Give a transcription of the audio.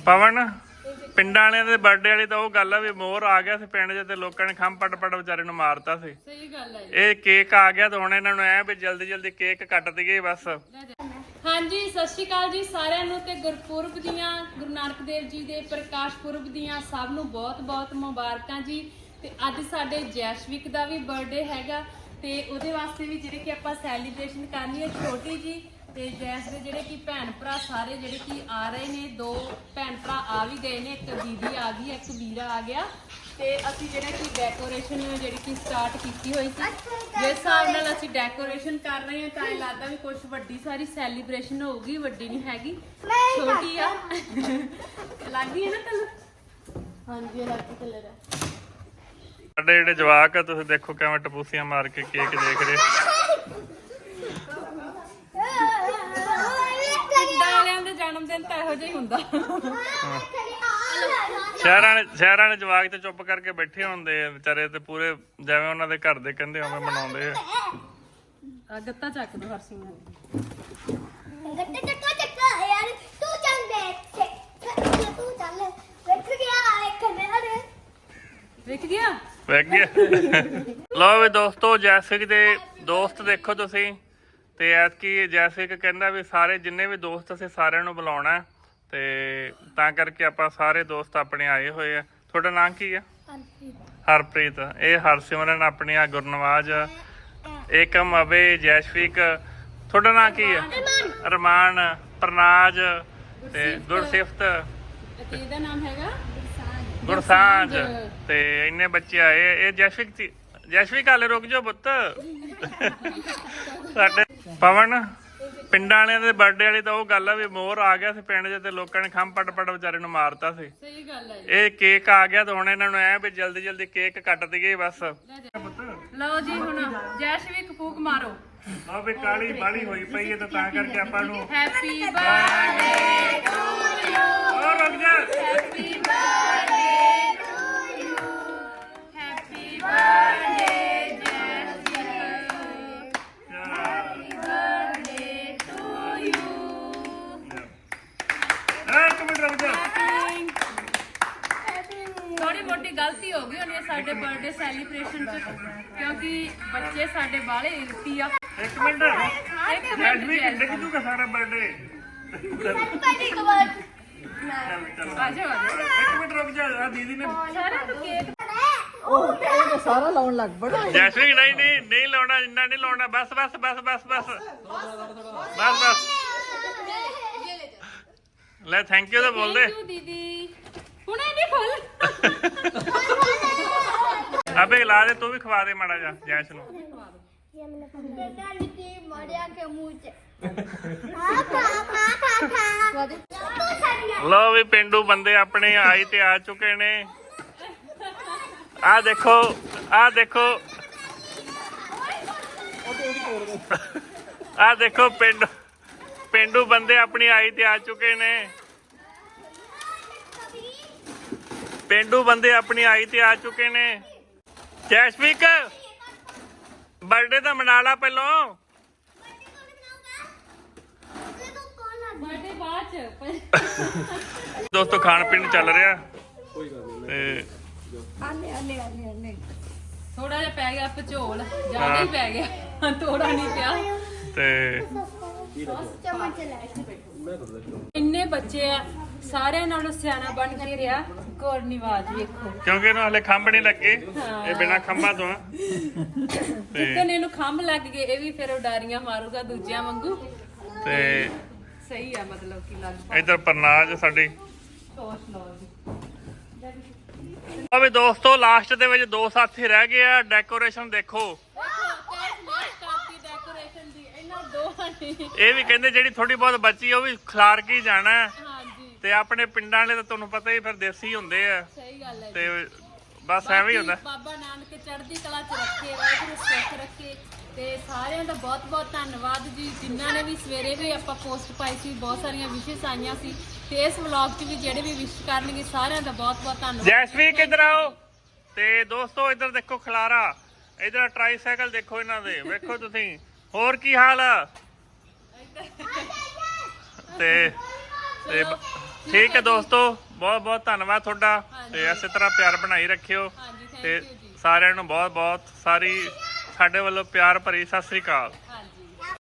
ਪਵਨ ਪਿੰਡਾਂ ਵਾਲਿਆਂ ਦੇ ਬਰਥਡੇ ਵਾਲੀ ਤਾਂ ਉਹ ਗੱਲ ਆ ਵੀ ਮੋਰ ਆ ਗਿਆ ਸੀ ਪਿੰਡ 'ਚ ਤੇ ਲੋਕਾਂ ਨੇ ਖੰਭ ਪਟ ਪਟ ਵਿਚਾਰੇ ਨੂੰ ਮਾਰਤਾ ਸੀ। ਸਹੀ ਗੱਲ ਹੈ ਇਹ ਕੇਕ ਆ ਗਿਆ ਤਾਂ ਹੁਣ ਇਹਨਾਂ ਨੂੰ ਐ ਵੀ ਜਲਦੀ ਜਲਦੀ ਕੇਕ ਕੱਟ ਦਈਏ ਬਸ। ਹਾਂਜੀ ਸਤਿ ਸ਼੍ਰੀ ਅਕਾਲ ਜੀ ਸਾਰਿਆਂ ਨੂੰ ਤੇ ਗੁਰਪੁਰਬ ਦੀਆਂ ਗੁਰੂ ਨਾਨਕ ਦੇਵ ਜੀ ਦੇ ਪ੍ਰਕਾਸ਼ ਪੁਰਬ ਦੀਆਂ ਸਭ ਨੂੰ ਬਹੁਤ-ਬਹੁਤ ਮੁਬਾਰਕਾਂ ਜੀ। ਤੇ ਅੱਜ ਸਾਡੇ ਜੈਸ਼ਵਿਕ ਦਾ ਵੀ ਬਰਥਡੇ ਹੈਗਾ ਤੇ ਉਹਦੇ ਵਾਸਤੇ ਵੀ ਜਿਹੜੇ ਕਿ ਆਪਾਂ ਸੈਲੀਬ੍ਰੇਸ਼ਨ ਕਰਨੀ ਹੈ ਛੋਟੀ ਜੀ ਤੇ ਜੈਸ ਦੇ ਜਿਹੜੇ ਕਿ ਭੈਣ ਭਰਾ ਸਾਰੇ ਜਿਹੜੇ ਕਿ ਆ ਰਹੇ ਨੇ ਦੋ ਭੈਣ ਭਰਾ ਆ ਵੀ ਗਏ ਨੇ ਇੱਕ ਦੀਦੀ ਆ ਗਈ ਇੱਕ ਵੀਰਾ ਆ ਗਿਆ। ਤੇ ਅਸੀਂ ਜਿਹੜਾ ਕਿ ਡੈਕੋਰੇਸ਼ਨ ਜਿਹੜੀ ਕਿ ਸਟਾਰਟ ਕੀਤੀ ਹੋਈ ਸੀ ਜਿਸ ਹਿਸਾਬ ਨਾਲ ਅਸੀਂ ਡੈਕੋਰੇਸ਼ਨ ਕਰ ਰਹੇ ਹਾਂ ਤਾਂ ਇਹ ਲੱਗਦਾ ਵੀ ਕੁਝ ਵੱਡੀ ਸਾਰੀ ਸੈਲੀਬ੍ਰੇਸ਼ਨ ਹੋਊਗੀ ਵੱਡੀ ਨਹੀਂ ਹੈਗੀ। ਛੋਟੀ ਆ। ਲੱਗਦੀ ਹੈ ਨਾ ਤੈਨੂੰ? ਹਾਂਜੀ ਇਹ ਲੱਗਦੀ ਕਲਰ ਹੈ। ਸਾਡੇ ਜਿਹੜੇ ਜਵਾਕ ਆ ਤੁਸੀਂ ਦੇਖੋ ਕਿਵੇਂ ਟਪੂਸੀਆਂ ਮਾਰ ਕੇ ਕੇਕ ਦੇਖ ਰਹੇ। ਜਨਮ ਦਿਨ ਤਾਂ ਇਹੋ ਜਿਹਾ ਹੀ ਹੁੰਦਾ। ਸ਼ਹਿਰਾਂ ਨੇ ਸ਼ਹਿਰਾਂ ਨੇ ਜਵਾਕ ਤੇ ਚੁੱਪ ਕਰਕੇ ਬੈਠੇ ਹੁੰਦੇ ਆ ਵਿਚਾਰੇ ਤੇ ਪੂਰੇ ਜਿਵੇਂ ਉਹਨਾਂ ਦੇ ਘਰ ਦੇ ਕਹਿੰਦੇ ਉਵੇਂ ਮਨਾਉਂਦੇ ਆ। ਆ ਗੱਤਾ ਚੱਕ ਦੋ ਹਰਸਿੰਘ ਗੱਟੇ ਚੱਕਾ ਚੱਕਾ ਯਾਰ ਤੂੰ ਚੱਲ ਦੇ ਤੂੰ ਚੱਲ ਵੇਖ ਗਿਆ ਇੱਕ ਮੇਰੇ ਵੇਖ ਗਿਆ? ਵੇਖ ਗਿਆ। ਲਓ ਵੀ ਦੋਸਤੋ ਜੈਸਿਕ ਦੇ ਦੋਸਤ ਦੇਖੋ ਤੁਸੀਂ। ਤੇ ਐਤਕੀ ਜੈਸਿਕ ਕਹਿੰਦਾ ਵੀ ਸਾਰੇ ਜਿੰਨੇ ਵੀ ਦੋਸਤ ਅਸੀਂ ਸਾਰਿਆਂ ਨੂੰ ਬੁਲਾਉਣਾ। ਤੇ ਤਾਂ ਕਰਕੇ ਆਪਾਂ ਸਾਰੇ ਦੋਸਤ ਆਪਣੇ ਆਏ ਹੋਏ ਆ। ਤੁਹਾਡਾ ਨਾਮ ਕੀ ਆ? ਹਰਪ੍ਰੀਤ। ਇਹ ਹਰਸਿਮਰਨ ਆਪਣੀ ਆ ਗੁਰਨਵਾਜ। ਏਕਮ ਅਵੇ ਜੈਸ਼ਵਿਕ। ਤੁਹਾਡਾ ਨਾਮ ਕੀ ਆ? ਰਮਾਨ। ਪ੍ਰਨਾਜ ਤੇ ਗੁਰਸਿਫਤ। ਤੇ ਇਹਦਾ ਨਾਮ ਹੈਗਾ? ਗੁਰਸਾਂਝ ਤੇ ਇੰਨੇ ਬੱਚੇ ਆਏ ਇਹ ਜੈਸ਼ਵਿਕ ਜੈਸ਼ਵਿਕ ਹਾਲੇ ਰੁਕ ਜਾਓ ਪੁੱਤ। ਸਾਡੇ ਪਵਨ ਪਿੰਡਾਂ ਵਾਲਿਆਂ ਦੇ ਬਰਥਡੇ ਵਾਲੀ ਤਾਂ ਉਹ ਗੱਲ ਆ ਵੀ ਮੋਰ ਆ ਗਿਆ ਸੀ ਪਿੰਡ 'ਚ ਤੇ ਲੋਕਾਂ ਨੇ ਖੰਭ ਪਟ ਪਟ ਵਿਚਾਰੇ ਨੂੰ ਮਾਰਤਾ ਸੀ। ਸਹੀ ਗੱਲ ਹੈ ਇਹ ਕੇਕ ਆ ਗਿਆ ਤਾਂ ਹੁਣ ਇਹਨਾਂ ਨੂੰ ਐ ਵੀ ਜਲਦੀ ਜਲਦੀ ਕੇਕ ਕੱਟ ਦਈਏ ਬਸ। ਲਓ ਜੀ ਹੁਣ ਜੈਸ਼ਵਿਕ ਫੂਕ ਮਾਰੋ। ਆ ਵੀ ਕਾਲੀ ਬਾਲੀ ਹੋਈ ਪਈ ਹੈ ਤਾਂ ਤਾਂ ਕਰਕੇ ਆਪਾਂ ਨੂੰ ਹੈਪੀ ਬਰਥਡੇ ਉਹ ਰੁਕ ਜਾ। ਗਲਤੀ ਹੋ ਗਈ ਹੋਣੀ ਹੈ ਸਾਡੇ ਬਰਥਡੇ ਸੈਲੀਬ੍ਰੇਸ਼ਨ ਚ ਕਿਉਂਕਿ ਬੱਚੇ ਸਾਡੇ ਬਾਹਲੇ ਇਲਤੀ ਆ। ਇੱਕ ਮਿੰਟ ਇੱਕ ਮਿੰਟ ਡਿੱਗ ਜੂਗਾ ਸਾਰਾ ਬਰਥਡੇ ਪਹਿਲੀ ਕਵਾਰ ਚੱਲ ਚੱਲ ਆ ਜਾਓ ਆ ਜਾਓ ਇੱਕ ਮਿੰਟ ਰੁਕ ਜਾ ਆ ਦੀਦੀ ਨੇ ਸਾਰਿਆਂ ਨੂੰ ਕੇਕ ਸਾਰਾ ਲਾਉਣ ਲੱਗ ਪੜਾ। ਜੈਸਮੀਨ ਨਹੀਂ ਨਹੀਂ ਨਹੀਂ ਲਾਉਣਾ ਇੰਨਾ ਨਹੀਂ ਲਾਉਣਾ। ਬਸ ਬਸ ਬਸ ਬਸ ਬਸ। ਬਸ ਬਸ। ਲੈ ਥੈਂਕ ਯੂ ਤਾਂ ਬੋਲ ਦੇ ਥੈਂਕ ਯੂ ਦੀਦੀ। ਹੁਣੇ ਨਹੀਂ ਫੁੱਲ। ਅਬੇ, ਲਾ ਦੇ, ਤੂੰ ਵੀ ਖਵਾ ਦੇ ਮਾੜਾ ਜਾ ਜੈਸ ਨੂੰ। ਗੱਡਾ ਨਿੱਕੀ ਮੜਿਆ ਕੇ ਮੂੰਹ ਚ ਆ ਖਾ ਖਾ ਖਾ ਖਾ ਲੋ ਵੀ, ਪਿੰਡੂ ਬੰਦੇ ਆਪਣੇ ਆਈ ਤੇ ਆ ਚੁੱਕੇ ਨੇ। ਆ ਦੇਖੋ ਆ ਦੇਖੋ। ਆ ਦੇਖੋ, ਪਿੰਡ ਪਿੰਡੂ ਬੰਦੇ ਆਪਣੀ ਆਈ ਤੇ ਆ ਚੁੱਕੇ ਨੇ। ਪਿੰਡੂ ਬੰਦੇ ਆਪਣੀ ਆਈ ਤੇ ਆ ਚੁੱਕੇ ਨੇ। ਜੈਸਮੀਕ ਬਰਥਡੇ ਤਾਂ ਮਨਾ ਲਾ ਪਹਿਲਾਂ। ਬਰਥਡੇ ਬਾਅਦ ਚ ਦੋਸਤੋ ਖਾਣ ਪੀਣ ਚੱਲ ਰਿਹਾ। ਤੇ ਥੋੜਾ ਜਿਹਾ ਪੈ ਗਿਆ ਪਚੋਲ ਜ਼ਿਆਦਾ ਹੀ ਪੈ ਗਿਆ। ਥੋੜਾ ਨਹੀਂ ਪਿਆ। ਤੇ ਚਮਚ ਲੈ। ਇੰਨੇ ਬੱਚੇ ਆ। ਸਾਰਿਆਂ ਨਾਲੋਂ ਸਿਆਣਾ ਬਣ ਕੇ ਰਿਹਾ ਗੁਰਨਿਵਾਜ ਵੇਖੋ। ਕਿਉਂਕਿ ਇਹਨੂੰ ਹਲੇ ਖੰਭ ਨਹੀਂ ਲੱਗੇ। ਇਹ ਬਿਨਾ ਖੰਭਾਂ ਤੋਂ ਆ। ਜਿੱਦਨ ਇਹਨੂੰ ਖੰਭ ਲੱਗ ਗਏ ਇਹ ਵੀ ਫਿਰ ਉਡਾਰੀਆਂ ਮਾਰੂਗਾ ਦੂਜਿਆਂ ਵਾਂਗੂ। ਤੇ ਸਹੀ ਆ ਮਤਲਬ ਕਿ ਲੱਗ ਇਧਰ ਪਰਨਾਜ ਸਾਡੀ। ਸੋਚ ਲਓ ਜੀ? ਆ ਵੀ ਦੋਸਤੋ ਲਾਸਟ ਦੇ ਵਿੱਚ ਦੋ ਸਾਥੀ ਰਹਿ ਗਏ ਆ। ਡੈਕੋਰੇਸ਼ਨ ਦੇਖੋ। ਇਹ ਵੀ ਕਹਿੰਦੇ ਜਿਹੜੀ ਥੋੜੀ ਬਹੁਤ ਬਚੀ ਆ ਉਹ ਵੀ ਖਿਲਾਰ ਕੇ ਹੀ ਜਾਣਾ। ਹੈ। ਤੇ ਆਪਣੇ ਪਿੰਡਾਂ ਵਾਲੇ ਤਾਂ ਤੁਹਾਨੂੰ ਪਤਾ ਹੀ ਫਿਰ ਦੇਸੀ ਹੁੰਦੇ ਆ। ਸਹੀ ਗੱਲ ਹੈ ਤੇ ਬਸ ਐਵੇਂ ਹੀ ਹੁੰਦਾ। ਬਾਬਾ ਨਾਨਕ ਚੜ੍ਹਦੀ ਕਲਾ ਚ ਰੱਖੇ ਵਾਹਿਗੁਰੂ ਸੁੱਖ ਰੱਖੇ। ਤੇ ਸਾਰਿਆਂ ਦਾ ਬਹੁਤ ਬਹੁਤ ਧੰਨਵਾਦ ਜੀ। ਜਿਨ੍ਹਾਂ ਨੇ ਵੀ ਸਵੇਰੇ ਵੀ ਆਪਾਂ ਪੋਸਟ ਪਾਈ ਸੀ ਬਹੁਤ ਸਾਰੀਆਂ ਵਿਸ਼ੇਸ ਆਈਆਂ ਸੀ। ਤੇ ਇਸ ਵਲੌਗ 'ਚ ਵੀ ਜਿਹੜੇ ਵੀ ਵਿਸ਼ ਕਰਨਗੇ ਸਾਰਿਆਂ ਦਾ ਬਹੁਤ ਬਹੁਤ ਧੰਨਵਾਦ। ਜੈਸਵੀਕ ਇੱਧਰ ਆਓ? ਤੇ ਦੋਸਤੋ ਇੱਧਰ ਦੇਖੋ ਖਲਾਰਾ। ਇੱਧਰ ਟ੍ਰਾਈਸਾਈਕਲ ਦੇਖੋ ਇਹਨਾਂ ਦੇ। ਵੇਖੋ ਤੁਸੀਂ। ਹੋਰ ਕੀ ਹਾਲ ਆ? ਤੇ ਤੇ ਠੀਕ ਹੈ ਦੋਸਤੋ ਬਹੁਤ ਬਹੁਤ ਧੰਨਵਾਦ ਤੁਹਾਡਾ ਤੇ ਇਸੇ ਤਰ੍ਹਾਂ ਪਿਆਰ ਬਣਾਈ ਰੱਖਿਓ ਤੇ ਸਾਰਿਆਂ ਨੂੰ ਬਹੁਤ ਬਹੁਤ ਸਾਰੀ ਸਾਡੇ ਵੱਲੋਂ ਪਿਆਰ ਭਰੀ ਸਤਿ ਸ੍ਰੀ ਅਕਾਲ।